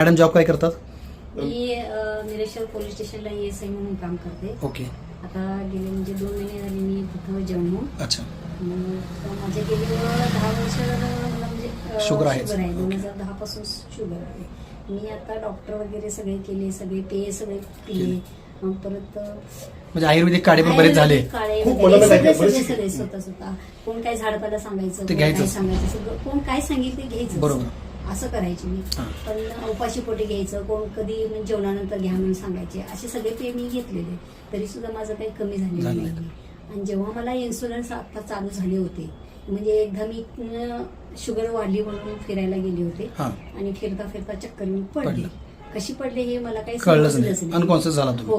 Madam job काय करतात? मी अ, निरेश्वर पोलीस स्टेशनला एस आय म्हणून काम करते. ओके. आता गेले म्हणजे दोन महिने झाले मी तिथं जन्म अच्छा. माझ्या गेली दहा वर्ष मला म्हणजे अ, शुगर आहे. दोन. हजार दहा पासून शुगर आहे. मी आता डॉक्टर वगैरे सगळे केले सगळे पेय सगळे पिले मग परत म्हणजे आयुर्वेदिक काढे पण बरेच झाले. आयुर्वेदिक काळे खूप वगैरे मला सगळे स्वतः स्वतः. कोण काय झाडपाला सांगायचं ते कोण काय घ्यायचंच. सांगायचं सगळं कोण काय सांगितलं घ्यायचं बरोबर. असं करायचे. मी. पण उपाशी पोटी घ्यायचं कोण कधी जेवणानंतर घ्या म्हणून सांगायचे. असे सगळे पेय मी घेतलेले. तरी सुद्धा माझं काही कमी झालेलं झालं नाही. आणि जेव्हा मला इन्शुरन्स आता चालू झाले होते म्हणजे एकदा मी शुगर वाढली म्हणून फिरायला गेले होते. आणि फिरता फिरता चक्कर येऊन पडले. कशी पडले हे मला काही समजलंच नाही. हो.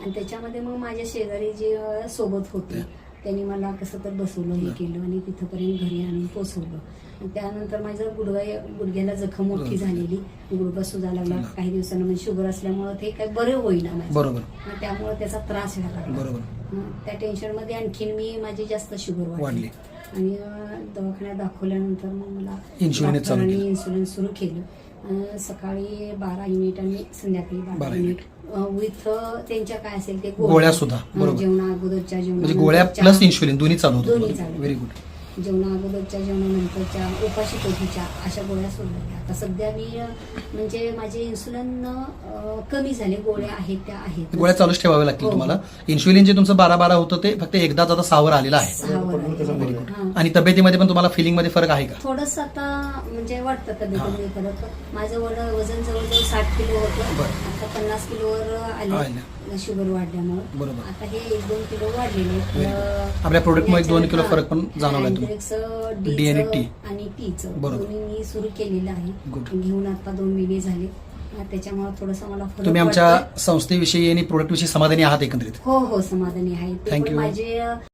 आणि त्याच्यामध्ये मग माझ्या शेजारी जे सोबत होते. त्यांनी मला कसं तर बसवलं हे केलं आणि तिथंपर्यंत घरी आणून पोचवलं त्यानंतर माझं गुडघा गुडघ्याला जखम मोठी झालेली. गुडघा सुजा लागला. काही दिवसांना म्हणजे शुगर असल्यामुळे ते काही बरं होईना माझं. त्यामुळे त्याचा त्रास व्हायला लागला. त्या टेन्शनमध्ये आणखीन मी माझी जास्त शुगर वाढली. आणि दवाखान्यात दाखवल्यानंतर मग मला. इन्सुलिन सुरू केलं. सकाळी बारा युनिट आणि संध्याकाळी बारा बारा युनिट. विथ त्यांच्या काय असेल ते गोळ्या सुद्धा, बरोबर. जेवणा अगोदरच्या म्हणजे गोळ्या जेवणानंतरच्या- प्लस इन्शुलिन दोन्ही चालू दोन्ही होतं चालू. व्हेरी गुड जेवणा अगोदरच्या जेवणानंतरच्या उपाशी पोटीच्या अशा गोळ्या सोडल्या आता सध्या मी म्हणजे माझे इन्सुलिन कमी झाले गोळ्या आहेत त्या आहेत गोळ्या चालूच ठेवाव्या लागतील हो. तुम्हाला इन्शुलिन जे तुमचं बारा बारा होतं ते फक्त एकदाच आता सहावर आलेलं आहे. हां. आणि तब्येतीमध्ये पण तुम्हाला फिलिंगमध्ये फरक आहे का थोडस आता म्हणजे वाटतं तब्येतीमध्ये फरक माझं वड- वजन जवळजवळ साठ किलो होतं. आता पन्नास किलोवर आले. शुगर वाढल्यामुळे बरोबर. आता हे एक दोन किलो वाढलेले. आपल्या product मध्ये एक दोन किलो फरक पण जाणवलाय तुम्हाला. D आणि T. आणि टीचं बरोबर. मी सुरू केलेलं आहे. घेऊन आता दोन महिने झाले त्याच्यामुळे थोडंसं मला तुम्ही आमच्या. संस्थेविषयी आणि प्रोडक्ट विषयी समाधानी आहात एकंदरीत हो हो समाधानी आहे you. माझे